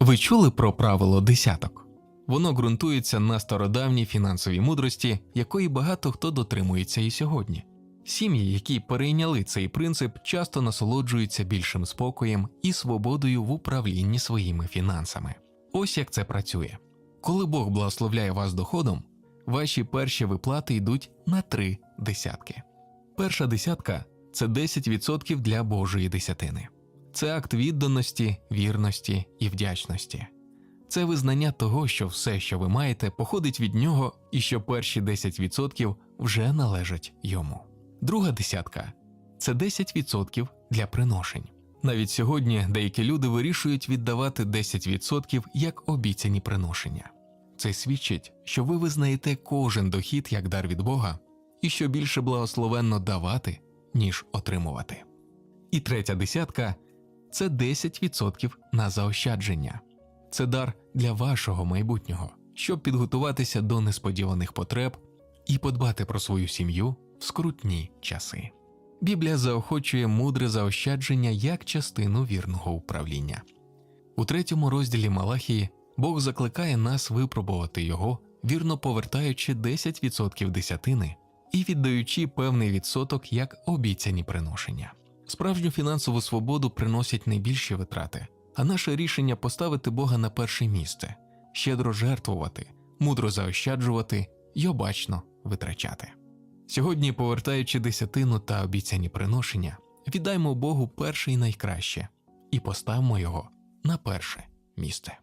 Ви чули про правило десяток? Воно ґрунтується на стародавній фінансовій мудрості, якої багато хто дотримується і сьогодні. Сім'ї, які перейняли цей принцип, часто насолоджуються більшим спокоєм і свободою в управлінні своїми фінансами. Ось як це працює. Коли Бог благословляє вас доходом, ваші перші виплати йдуть на три десятки. Перша десятка це 10% для Божої десятини. Це акт відданості, вірності і вдячності. Це визнання того, що все, що ви маєте, походить від нього, і що перші 10% вже належать йому. Друга десятка це 10% для приношень. Навіть сьогодні деякі люди вирішують віддавати 10% як обіцяні приношення. Це свідчить, що ви визнаєте кожен дохід як дар від Бога, і що більше благословенно давати, ніж отримувати. І третя десятка це 10% на заощадження. Це дар для вашого майбутнього, щоб підготуватися до несподіваних потреб і подбати про свою сім'ю в скрутні часи. Біблія заохочує мудре заощадження як частину вірного управління. У третьому розділі Малахії Бог закликає нас випробувати його, вірно повертаючи 10% десятини і віддаючи певний відсоток як обіцяні приношення. Справжню фінансову свободу приносять найбільші витрати, а наше рішення поставити Бога на перше місце, щедро жертвувати, мудро заощаджувати й обачно витрачати. Сьогодні, повертаючи десятину та обіцяні приношення, віддаймо Богу перше і найкраще і поставмо його на перше місце.